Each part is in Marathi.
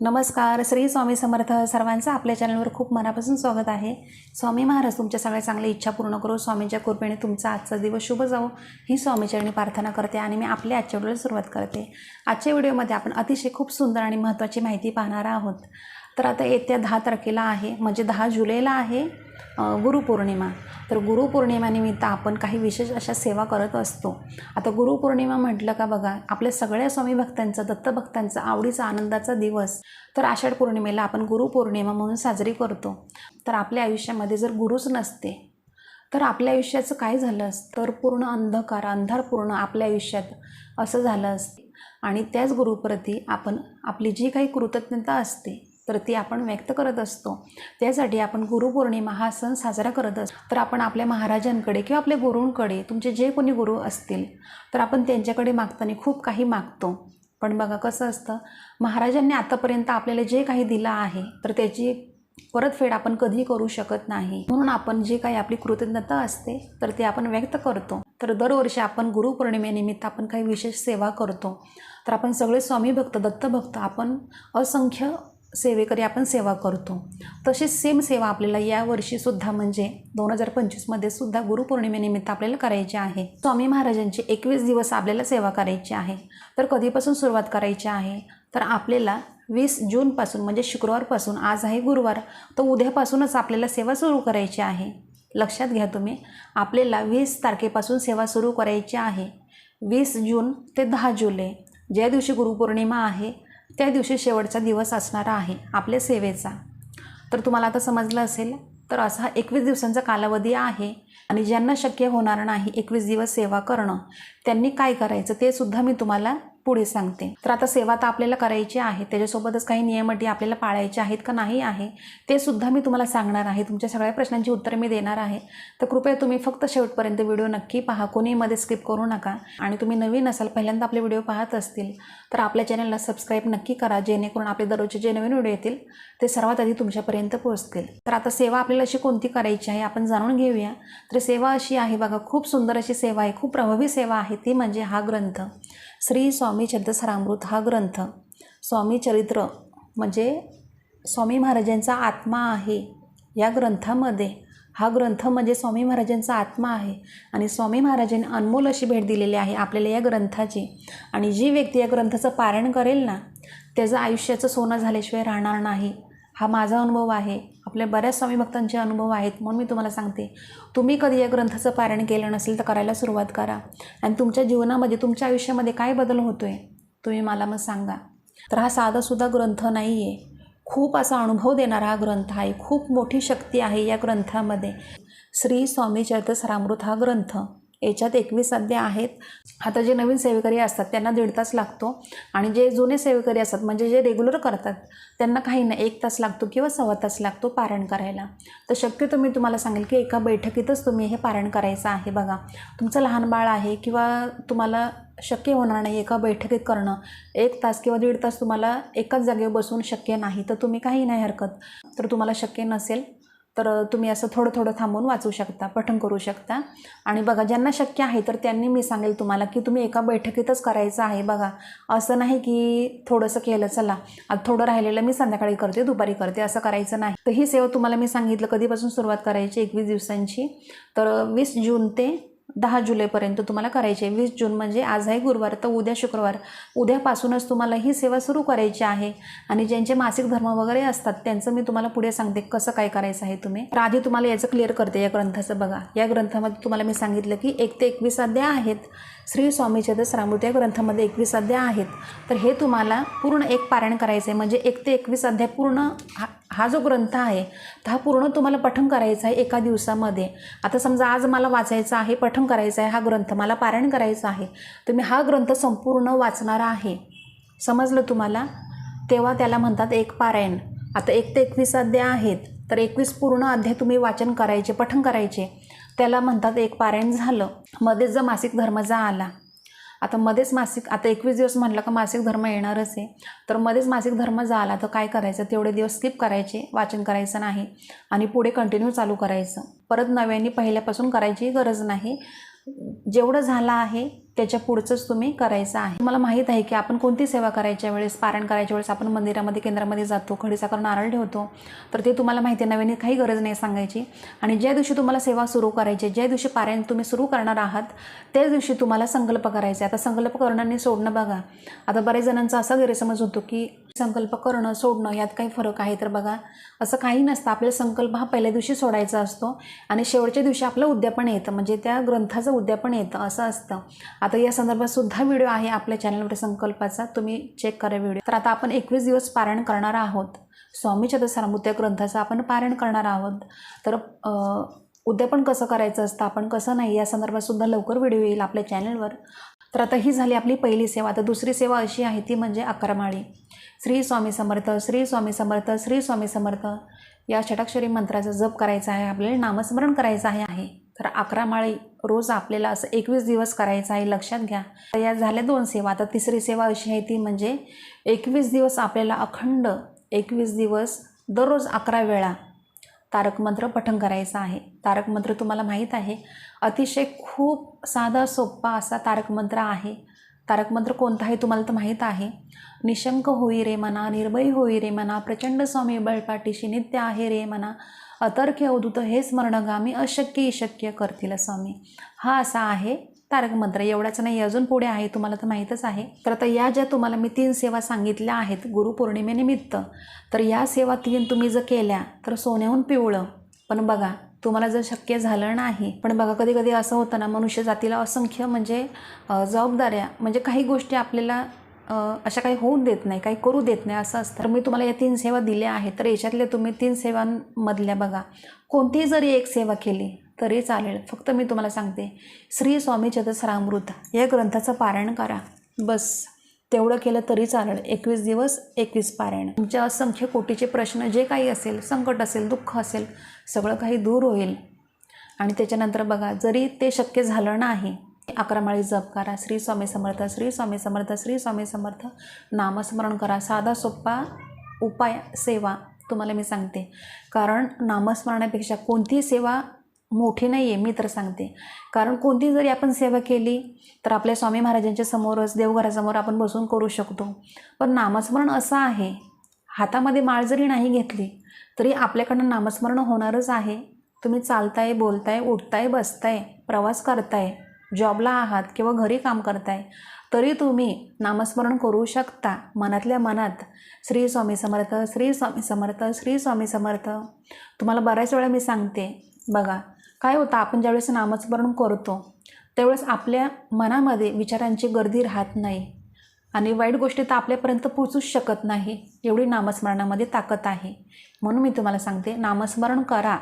नमस्कार श्री स्वामी समर्थ सर्वांचं आपल्या चॅनलवर खूप मनापासून स्वागत आहे. स्वामी महाराज तुमच्या सगळ्या चांगल्या इच्छा पूर्ण करू. स्वामींच्या कृपेने तुमचा आजचा दिवस शुभ जाऊ ही स्वामीचरणी प्रार्थना करते आणि मी आपल्या आजच्या व्हिडिओला सुरुवात करते. आजच्या व्हिडिओमध्ये आपण अतिशय खूप सुंदर आणि महत्त्वाची माहिती पाहणार आहोत. तर आता येत्या दहा तारखेला आहे म्हणजे दहा जुलैला आहे गुरुपौर्णिमा. तर गुरुपौर्णिमानिमित्त आपण काही विशेष अशा सेवा करत असतो. आता गुरुपौर्णिमा म्हटलं का बघा आपल्या सगळ्या स्वामी भक्तांचा दत्तभक्तांचा आवडीचा आनंदाचा दिवस. तर आषाढ पौर्णिमेला आपण गुरुपौर्णिमा म्हणून साजरी करतो. तर आपल्या आयुष्यामध्ये जर गुरुच नसते तर आपल्या आयुष्याचं काय झालं असतं? तर पूर्ण अंधकार अंधार पूर्ण आपल्या आयुष्यात असं झालं असते. आणि त्याच गुरुप्रती आपण आपली जी काही कृतज्ञता असते तर ती आपण व्यक्त करत असतो. त्यासाठी आपण गुरुपौर्णिमा हा सण साजरा करत असतो तर आपण आपल्या महाराजांकडे किंवा आपल्या गुरूंकडे तुमचे जे कोणी गुरु असतील तर आपण त्यांच्याकडे मागताना खूप काही मागतो. पण बघा कसं असतं महाराजांनी आतापर्यंत आपल्याला जे काही दिलं आहे तर त्याची परतफेड आपण कधी करू शकत नाही. म्हणून आपण जे काही आपली कृतज्ञता असते तर ते आपण व्यक्त करतो. तर दरवर्षी आपण गुरुपौर्णिमेनिमित्त आपण काही विशेष सेवा करतो. तर आपण सगळे स्वामी भक्त दत्तभक्त आपण असंख्य सेवेकरी आपण सेवा करतो. तशीच सेम सेवा आपल्याला या वर्षीसुद्धा म्हणजे दोन हजार पंचवीसमध्ये सुद्धा गुरुपौर्णिमेनिमित्त आपल्याला करायची आहे. स्वामी महाराजांची एकवीस दिवस आपल्याला सेवा करायची आहे. तर कधीपासून सुरुवात करायची आहे? तर आपल्याला वीस जूनपासून म्हणजे शुक्रवारपासून आज आहे गुरुवार तर उद्यापासूनच आपल्याला सेवा सुरू करायची आहे. लक्षात घ्या तुम्ही आपल्याला वीस तारखेपासून सेवा सुरू करायची आहे. वीस जून ते दहा जुलै ज्या दिवशी गुरुपौर्णिमा आहे त्या दिवशी शेवटचा दिवस असणारा आहे आपल्या सेवेचा. तर तुम्हाला आता समजलं असेल तर असा हा एकवीस दिवसांचा कालावधी आहे आणि ज्यांना शक्य होणार नाही एकवीस दिवस सेवा करणं त्यांनी काय करायचं ते सुद्धा मी तुम्हाला पुढे सांगते. तर आता सेवा तर आपल्याला करायची आहे त्याच्यासोबतच काही नियम अटी आपल्याला पाळायचे आहेत का नाही आहे ते सुद्धा मी तुम्हाला सांगणार आहे. तुमच्या सगळ्या प्रश्नांची उत्तरं मी देणार आहे. तर कृपया तुम्ही फक्त शेवटपर्यंत व्हिडिओ नक्की पहा कोणीमध्ये स्किप करू नका. आणि तुम्ही नवीन असाल पहिल्यांदा आपले व्हिडिओ पाहत असतील तर आपल्या चॅनलला सबस्क्राईब नक्की करा जेणेकरून आपले दररोजचे जे नवीन व्हिडिओ येतील ते सर्वात आधी तुमच्यापर्यंत पोहोचतील. तर आता सेवा आपल्याला अशी कोणती करायची आहे आपण जाणून घेऊया. तर सेवा अशी आहे बघा खूप सुंदर अशी सेवा आहे खूप प्रभावी सेवा आहे ती म्हणजे हा ग्रंथ. श्री स्वामी चरित्रसरामृत हा ग्रंथ. स्वामी चरित्र म्हणजे स्वामी महाराजांचा आत्मा आहे या ग्रंथामध्ये. हा ग्रंथ म्हणजे स्वामी महाराजांचा आत्मा आहे. आणि स्वामी महाराजांनी अनमोल अशी भेट दिलेली आहे आपल्याला या ग्रंथाची. आणि जी व्यक्ती या ग्रंथाचं पारायण करेल ना त्याचं आयुष्याचं सोनं झाल्याशिवाय राहणार नाही. हा माझा अनुभव आहे. आपल्या बऱ्याच स्वामी भक्तांचे अनुभव आहेत म्हणून मी तुम्हाला सांगते. तुम्ही कधी या ग्रंथाचं पारायण केलं नसेल तर करायला सुरुवात करा. आणि तुमच्या जीवनामध्ये तुमच्या आयुष्यामध्ये काय बदल होतो आहे तुम्ही मला मग सांगा. तर हा साधासुद्धा ग्रंथ नाही आहे खूप असा अनुभव देणारा हा ग्रंथ आहे. खूप मोठी शक्ती आहे या ग्रंथामध्ये. श्री स्वामी चरित्रसरामृत हा ग्रंथ. याच्यात एकवीस अध्याय आहेत. आता जे नवीन सेवेकरी असतात त्यांना दीड तास लागतो. आणि जे जुने सेवेकरी असतात म्हणजे जे रेग्युलर करतात त्यांना काही नाही एक तास लागतो किंवा सव्वा तास लागतो पारायण करायला. तर शक्यतो मी तुम्हाला सांगेल की एका बैठकीतच तुम्ही हे पारायण करायचं आहे बघा. तुमचं लहान बाळ आहे किंवा तुम्हाला शक्य होणार नाही एका बैठकीत करणं एक तास किंवा दीड तास तुम्हाला एकाच जागेवर बसून शक्य नाही तर तुम्ही काही नाही हरकत. तर तुम्हाला शक्य नसेल तर तुम्ही असं थोडं थोडं थांबून वाचू शकता पठण करू शकता. आणि बघा ज्यांना शक्य आहे तर त्यांनी मी सांगेल तुम्हाला की तुम्ही एका बैठकीतच करायचं आहे बघा. असं नाही की थोडंसं केलं चला. आता थोडं राहिलेलं मी संध्याकाळी करते दुपारी करते असं करायचं नाही. तर ही सेवा तुम्हाला मी सांगितलं कधीपासून सुरुवात करायची? एकवीस दिवसांची. तर वीस जून ते दहा जुलैपर्यंत तुम्हाला करायची आहे. वीस जून म्हणजे आज आहे गुरुवार तर उद्या शुक्रवार. उद्यापासूनच तुम्हाला ही सेवा सुरू करायची आहे. आणि ज्यांचे मासिक धर्म वगैरे असतात त्यांचं मी तुम्हाला पुढे सांगते कसं काय करायचं आहे तुम्ही. तर आधी तुम्हाला याचं क्लिअर करते या ग्रंथाचं बघा. या ग्रंथामध्ये तुम्हाला मी सांगितलं की एक ते एकवीस अध्याय आहेत. श्री स्वामीच्या तर श्रामृत या ग्रंथामध्ये एकवीस अध्याय आहेत. तर हे तुम्हाला पूर्ण एक पारायण करायचं आहे म्हणजे एक ते एकवीस अध्याय पूर्ण हा हा जो ग्रंथ आहे तर हा पूर्ण तुम्हाला पठण करायचा आहे एका दिवसामध्ये. आता समजा आज मला वाचायचं आहे पठण करायचं आहे हा ग्रंथ मला पारायण करायचं आहे. तर मी हा ग्रंथ संपूर्ण वाचणारा आहे. समजलं तुम्हाला? तेव्हा त्याला म्हणतात एक पारायण. आता एक ते एकवीस अध्याय आहेत तर एकवीस पूर्ण अध्याय तुम्ही वाचन करायचे पठण करायचे. त्याला म्हणतात एक पारायण झालं. मध्येच जर मासिक धर्म जा आला आता मध्येच मासिक आता एकवीस दिवस म्हटलं का मासिक धर्म येणारच आहे. तर मध्येच मासिक धर्म झाला तर काय करायचं? तेवढे दिवस स्किप करायचे वाचन करायचं नाही आणि पुढे कंटिन्यू चालू करायचं. परत नव्याने पहिल्यापासून करायची गरज नाही. जेवढं झालं आहे त्याच्या पुढचंच तुम्ही करायचं आहे. मला माहीत आहे की आपण कोणती सेवा करायच्या वेळेस पारायण करायच्या वेळेस आपण मंदिरामध्ये केंद्रामध्ये जातो खडीसाकर नारळ ठेवतो. तर ते तुम्हाला माहिती आहे नवीन काही गरज नाही सांगायची. आणि ज्या दिवशी तुम्हाला सेवा सुरू करायची आहे, ज्या दिवशी पारायण तुम्ही सुरू करणार आहात त्याच दिवशी तुम्हाला संकल्प करायचे आता संकल्प करणं आणि सोडणं बघा. आता बऱ्याच जणांचा असा गैरसमज होतो की संकल्प करणं सोडणं यात काही फरक आहे तर बघा. असं काही नसतं. आपल्याला संकल्प हा पहिल्या दिवशी सोडायचा असतो आणि शेवटच्या दिवशी आपलं उद्यापन येतं. म्हणजे त्या ग्रंथाचं उद्यापन येतं असं असतं. आता या संदर्भात सुद्धा व्हिडिओ आहे आपल्या चॅनलवर संकल्पाचा. तुम्ही चेक करा व्हिडिओ. तर आता आपण एकवीस दिवस पारायण करणार आहोत. स्वामी चतुसारामृत या ग्रंथाचं आपण पारायण करणार आहोत. तर उद्यापन कसं करायचं असतं? आपण कसं नाही? या संदर्भात सुद्धा लवकर व्हिडिओ येईल आपल्या चॅनलवर. तर आता ही झाली आपली पहिली सेवा. आता दुसरी सेवा अशी आहे ती म्हणजे अकरामाळी. श्री स्वामी समर्थ श्री स्वामी समर्थ श्री स्वामी समर्थ. या षटाक्षरी मंत्राचा जप करायचा आहे आपल्याला नामस्मरण करायचं आहे. आहे. तर अकरा माळी रोज आपल्याला असं एकवीस दिवस करायचं आहे लक्षात घ्या. तर या झाल्या दोन सेवा. आता तिसरी सेवा अशी आहे ती म्हणजे एकवीस दिवस आपल्याला अखंड एकवीस दिवस दररोज अकरा वेळा तारक मंत्र पठण करायचं आहे. तारक मंत्र तुम्हाला माहीत आहे. अतिशय खूप साधा सोप्पा असा तारक मंत्र आहे. तारक मंत्र कोणता आहे तुम्हाला तर माहीत आहे. निशंक होई रे मना निर्भय होई रे मना प्रचंड स्वामी बळपाठीशी नित्य आहे रे मना अतर्क्य अवधूत हे स्मरणगामी अशक्य शक्य करतील स्वामी. हा असा आहे तारक मंत्र एवढाच नाही अजून पुढे आहे तुम्हाला तर माहीतच आहे. तर आता या ज्या तुम्हाला मी तीन सेवा सांगितल्या आहेत गुरुपौर्णिमेनिमित्त तर या सेवा तीन तुम्ही जर केल्या तर सोन्याहून पिवळं. पण बघा तुम्हाला जर शक्य झालं नाही पण बघा कधी कधी असं होतं ना मनुष्य जातीला असंख्य म्हणजे जबाबदाऱ्या म्हणजे काही गोष्टी आपल्याला अशा काही होऊ देत नाही काही करू देत नाही असं असतं. तर मी तुम्हाला या तीन सेवा दिल्या आहेत तर याच्यातल्या तुम्ही तीन सेवांमधल्या बघा कोणतीही जरी एक सेवा केली तरी चालेल. फक्त मी तुम्हाला सांगते श्री स्वामी चतसरामृत या ग्रंथाचं पारायण करा. बस. तेवढं केलं तरी चालेल. एकवीस दिवस एकवीस पारायण. तुमच्या असंख्य कोटीचे प्रश्न जे काही असेल संकट असेल दुःख असेल सगळं काही दूर होईल. आणि त्याच्यानंतर बघा जरी ते शक्य झालं नाही अकरा माळी जप करा. श्री स्वामी समर्थ श्री स्वामी समर्थ श्री स्वामी समर्थ. नामस्मरण करा. साधा सोपा उपाय सेवा तुम्हाला मी सांगते. कारण नामस्मरणापेक्षा कोणतीही सेवा मोठी नाही आहे मी तर सांगते. कारण कोणती जरी आपण सेवा केली तर आपल्या स्वामी महाराजांच्या समोरच देवघरासमोर आपण बसून करू शकतो. पण नामस्मरण असं आहे हातामध्ये माळ जरी नाही घेतली तरी आपल्याकडनं नामस्मरण होणारच आहे. तुम्ही चालताय बोलताय उठताय बसताय प्रवास करताय जॉबला आहात किंवा घरी काम करताय तरी तुम्ही नामस्मरण करू शकता. मनातल्या मनात श्री स्वामी समर्थ श्री स्वामी समर्थ श्री स्वामी समर्थ. तुम्हाला बऱ्याच वेळा मी सांगते बघा काय होतं आपण ज्यावेळेस नामस्मरण करतो त्यावेळेस आपल्या मनामध्ये विचारांची गर्दी राहत नाही. आणि वाईट गोष्टी तर आपल्यापर्यंत पोचूच शकत नाही एवढी नामस्मरणामध्ये ताकद आहे. म्हणून मी तुम्हाला सांगते नामस्मरण करा.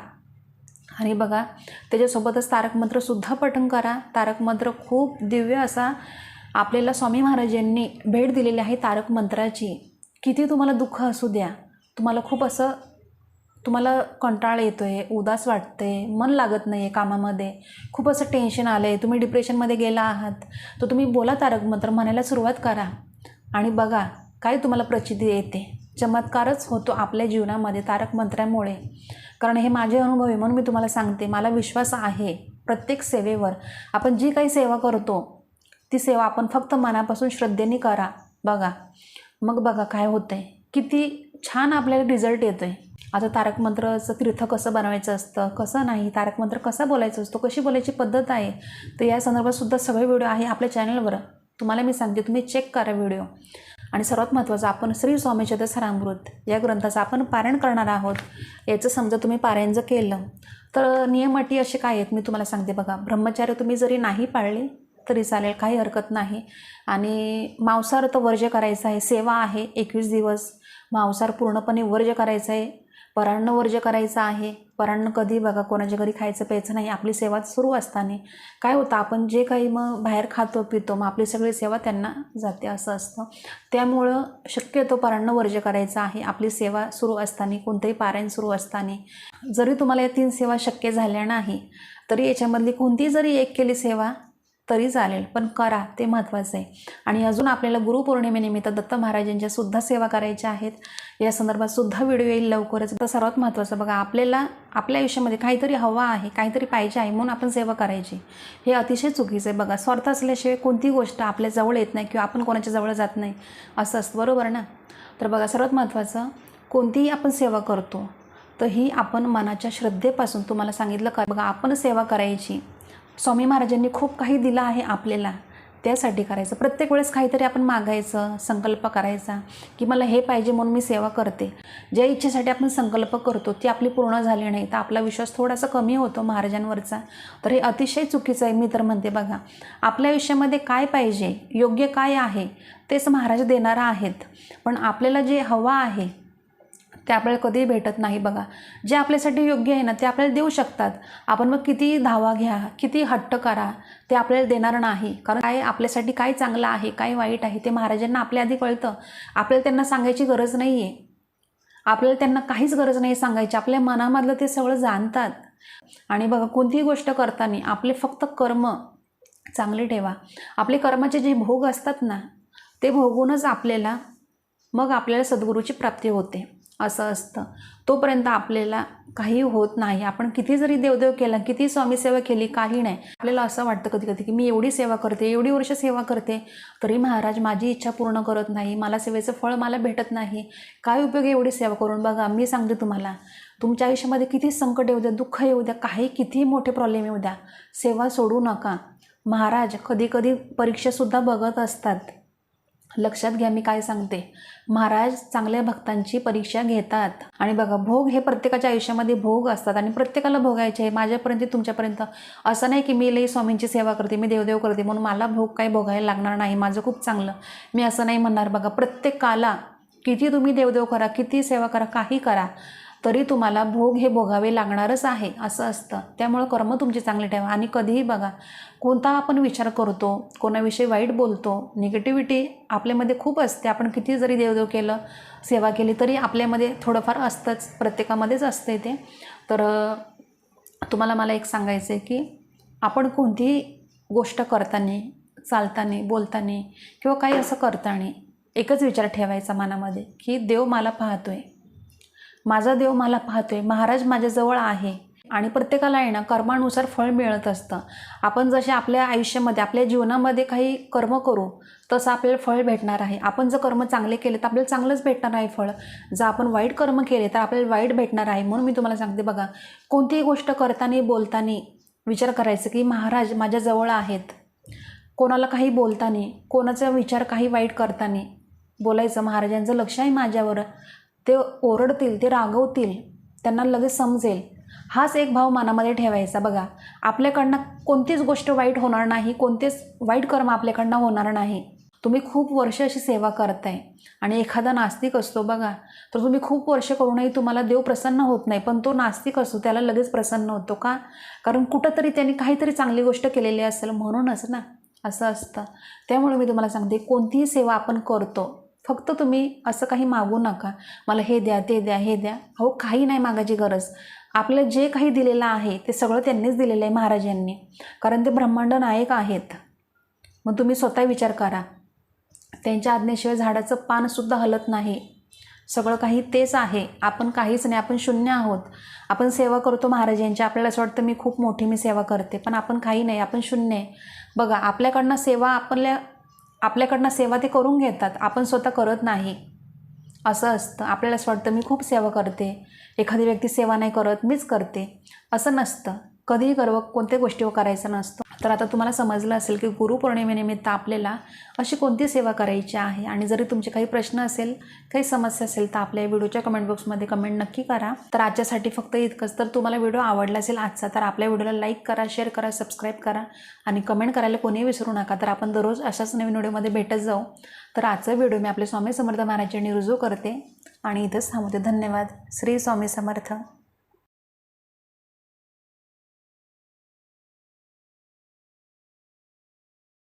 आणि बघा त्याच्यासोबतच तारक मंत्रसुद्धा पठण करा. तारक मंत्र खूप दिव्य असा आपल्याला स्वामी महाराजांनी भेट दिलेली आहे तारक मंत्राची. किती तुम्हाला दुःख असू द्या तुम्हाला खूप असं तुम्हाला कंटाळ येतो आहे उदास वाटते मन लागत नाही आहे कामामध्ये. खूप असं टेन्शन आलं आहे तुम्ही डिप्रेशनमध्ये गेला आहात. तर तुम्ही बोला तारक मंत्र म्हणायला सुरुवात करा. आणि बघा काय तुम्हाला प्रचिती येते. चमत्कारच होतो आपल्या जीवनामध्ये तारक मंत्रामुळे. कारण हे माझे अनुभव आहे म्हणून मी तुम्हाला सांगते. मला विश्वास आहे प्रत्येक सेवेवर. आपण जी काही सेवा करतो ती सेवा आपण फक्त मनापासून श्रद्धेने करा. बघा. मग बघा काय होतं आहे किती छान आपल्याला रिझल्ट येतो आहे आता तारक मंत्रचं तीर्थ कसं बनवायचं असतं कसं नाही तारक मंत्र कसा बोलायचा असतो कशी बोलायची पद्धत आहे तर या संदर्भातसुद्धा सगळे व्हिडिओ आहे आपल्या चॅनलवर. तुम्हाला मी सांगते तुम्ही चेक करा व्हिडिओ. आणि सर्वात महत्त्वाचं आपण श्री स्वामी चतसरामृत या ग्रंथाचं आपण पारायण करणार आहोत. याचं समजा तुम्ही पारायण जर केलं तर नियम अटी असे काय आहेत? मी तुम्हाला सांगते बघा. ब्रह्मचार्य तुम्ही जरी नाही पाळले तरी चालेल काही हरकत नाही. आणि मांसार तर वर्ज्य करायचं आहे सेवा आहे एकवीस दिवस. मांसार पूर्णपणे वर्ज्य करायचं आहे परांण वर्ज्य करायचं आहे परांण कधी बघा कोणाच्या घरी खायचं प्यायचं नाही आपली सेवा सुरू असताना. काय होतं आपण जे काही मग बाहेर खातो पितो मग आपली सगळी सेवा त्यांना जाते असं असतं. त्यामुळं शक्यतो परांण वर्ज्य करायचं आहे आपली सेवा सुरू असताना कोणतंही पारायण सुरू असताना जरी तुम्हाला या तीन सेवा शक्य झाल्या नाही तरी याच्यामधली कोणतीही जरी एक केली सेवा तरी चालेल पण करा ते महत्त्वाचं आहे. आणि अजून आपल्याला गुरुपौर्णिमेनिमित्त दत्त महाराजांच्या सुद्धा सेवा करायच्या आहेत. या संदर्भात सुद्धा व्हिडिओ येईल लवकरच. तर सर्वात महत्त्वाचं बघा आपल्याला आपल्या आयुष्यामध्ये काहीतरी हवा आहे काहीतरी पाहिजे आहे म्हणून आपण सेवा करायची. हे अतिशय चुकीचं आहे बघा. स्वार्थ असल्याशिवाय कोणती गोष्ट आपल्या जवळ येत नाही किंवा आपण कोणाच्या जवळ जात नाही. असं असतं. बरोबर ना? तर बघा सर्वात महत्त्वाचं कोणतीही आपण सेवा करतो तर ही आपण मनाच्या श्रद्धेपासून तुम्हाला सांगितलं का? बघा आपण सेवा करायची स्वामी महाराजांनी खूप काही दिलं आहे आपल्याला. त्यासाठी करायचं. प्रत्येक वेळेस काहीतरी आपण मागायचं संकल्प करायचा की मला हे पाहिजे म्हणून मी सेवा करते. ज्या इच्छेसाठी आपण संकल्प करतो ती आपली पूर्ण झाली नाही तर आपला विश्वास थोडासा कमी होतो महाराजांवरचा. तर हे अतिशय चुकीचं आहे मी तर म्हणते बघा. आपल्या आयुष्यामध्ये काय पाहिजे योग्य काय आहे तेच महाराज देणारा आहेत. पण आपल्याला जे हवं आहे ते आपल्याला कधीही भेटत नाही बघा. जे आपल्यासाठी योग्य आहे ना ते आपल्याला देऊ शकतात. आपण मग किती धावा घ्या किती हट्ट करा ते आपल्याला देणार नाही. कारण काय आपल्यासाठी काय चांगलं आहे काय वाईट आहे ते महाराजांना आपल्या आधी कळतं. आपल्याला त्यांना सांगायची गरज नाही आहे आपल्याला त्यांना काहीच गरज नाही सांगायची. आपल्या मनामधलं ते सगळं जाणतात. आणि बघा कोणतीही गोष्ट करताना आपले फक्त कर्म चांगले ठेवा. आपले कर्माचे जे भोग असतात ना ते भोगूनच आपल्याला मग आपल्याला सद्गुरूची प्राप्ती होते. असं असतं. तोपर्यंत आपल्याला काही होत नाही. आपण किती जरी देवदेव केला किती स्वामी सेवा केली काही नाही. आपल्याला असं वाटतं कधी कधी की मी एवढी सेवा करते एवढी वर्ष सेवा करते तरी महाराज माझी इच्छा पूर्ण करत नाही मला सेवेचं फळ मला भेटत नाही. काय उपयोग आहे एवढी सेवा करून? बघा मी सांगते तुम्हाला. तुमच्या आयुष्यामध्ये किती संकट येऊ द्या दुःख येऊ द्या काही किती मोठे प्रॉब्लेम येऊ द्या. सेवा सोडू नका. महाराज कधी कधी परीक्षासुद्धा बघत असतात. लक्षात घ्या मी काय सांगते. महाराज चांगल्या भक्तांची परीक्षा घेतात. आणि बघा भोग हे प्रत्येकाच्या आयुष्यामध्ये भोग असतात आणि प्रत्येकाला भोगायचे आहे. माझ्यापर्यंत तुमच्यापर्यंत. असं नाही की मी लई स्वामींची सेवा करते मी देवदेव करते. म्हणून मला भोग काही भोगायला लागणार नाही. माझं खूप चांगलं. मी असं नाही म्हणणार. बघा प्रत्येकाला किती तुम्ही देवदेव करा किती सेवा करा काही करा. तरी तुम्हाला भोग हे भोगावे लागणारच आहे असं असतं. त्यामुळं कर्म तुमची चांगले ठेवा आणि कधीही बघा कोणता आपण विचार करतो कोणाविषयी वाईट बोलतो निगेटिव्हिटी आपल्यामध्ये खूप असते. आपण किती जरी देवदेव केलं सेवा केली तरी आपल्यामध्ये थोडंफार असतंच प्रत्येकामध्येच असते ते. तर तुम्हाला मला एक सांगायचं आहे की आपण कोणतीही गोष्ट करताना चालताना बोलताना किंवा काही असं करताना एकच विचार ठेवायचा मनामध्ये की देव मला पाहतो आहे माझा देव मला पाहतोय महाराज माझ्याजवळ आहे. आणि प्रत्येकाला आहे ना कर्मानुसार फळ मिळत असतं. आपण जसे आपल्या आयुष्यामध्ये आपल्या जीवनामध्ये काही कर्म करू तसं आपल्याला फळ भेटणार आहे. आपण जर कर्म चांगले केले तर आपल्याला चांगलंच भेटणार आहे फळ. जर आपण वाईट कर्म केले तर आपल्याला वाईट भेटणार आहे. म्हणून मी तुम्हाला सांगते बघा कोणतीही गोष्ट करताना बोलताना विचार करायचं की महाराज माझ्याजवळ आहेत. कोणाला काही बोलताना कोणाचा विचार काही वाईट करताना बोलायचं महाराजांचं लक्ष आहे माझ्यावर. ते ओरडतील ते रागवतील त्यांना लगेच समजेल. हाच एक भाव मनामध्ये ठेवायचा. बघा आपल्याकडनं कोणतीच गोष्ट वाईट होणार नाही कोणतेच वाईट कर्म आपल्याकडनं होणार नाही. तुम्ही खूप वर्ष अशी सेवा करताय आणि एखादा नास्तिक असतो बघा तर तुम्ही खूप वर्ष करूनही तुम्हाला देव प्रसन्न होत नाही पण तो नास्तिक असतो त्याला लगेच प्रसन्न होतो का? कारण कुठंतरी त्यांनी काहीतरी चांगली गोष्ट केलेली असेल म्हणूनच ना असं असतं. त्यामुळे मी तुम्हाला सांगते कोणतीही सेवा आपण करतो फक्त तुम्ही असं काही मागू नका. मला हे द्या ते द्या हे द्या. हो काही नाही मागायची गरज. आपलं जे काही दिलेलं आहे ते सगळं त्यांनीच दिलेलं आहे महाराजांनी कारण ते ब्रह्मांड नायक आहेत. मग तुम्ही स्वतः विचार करा. त्यांच्या आज्ञेशिवाय झाडाचं पानसुद्धा हलत नाही. सगळं काही तेच आहे. आपण काहीच नाही. आपण शून्य आहोत. आपण सेवा करतो महाराजांची आपल्याला असं वाटतं मी खूप मोठी मी सेवा करते. पण आपण काही नाही. आपण शून्य आहे. बघा आपल्याकडनं सेवा आपल्या आपल्याकडनं सेवा ते करून घेतात. आपण स्वतः करत नाही. असं असतं. आपल्याला असं वाटतं मी खूप सेवा करते. एखादी व्यक्ती सेवा नाही करत मीच करते. असं नसतं. कधीही गर्व कोणत्या गोष्टीवर करायचं नसतं. तर आता तुम्हाला समजलं असेल की गुरुपौर्णिमेनिमित्त आपल्याला अशी कोणती सेवा करायची आहे? आणि जरी तुमचे काही प्रश्न असेल काही समस्या असेल तर आपल्या व्हिडिओच्या कमेंट बॉक्समध्ये कमेंट नक्की करा. तर आजच्यासाठी फक्त इतकंच. तर तुम्हाला व्हिडिओ आवडला असेल आजचा तर आपल्या व्हिडिओला लाईक करा शेअर करा सबस्क्राईब करा आणि कमेंट करायला कोणीही विसरू नका. तर आपण दररोज अशाच नवीन व्हिडिओमध्ये भेटत जाऊ. तर आजचा व्हिडिओ मी आपले स्वामी समर्थ महाराजांनी रुजू करते. आणि इथंच थांबवते धन्यवाद. श्री स्वामी समर्थ.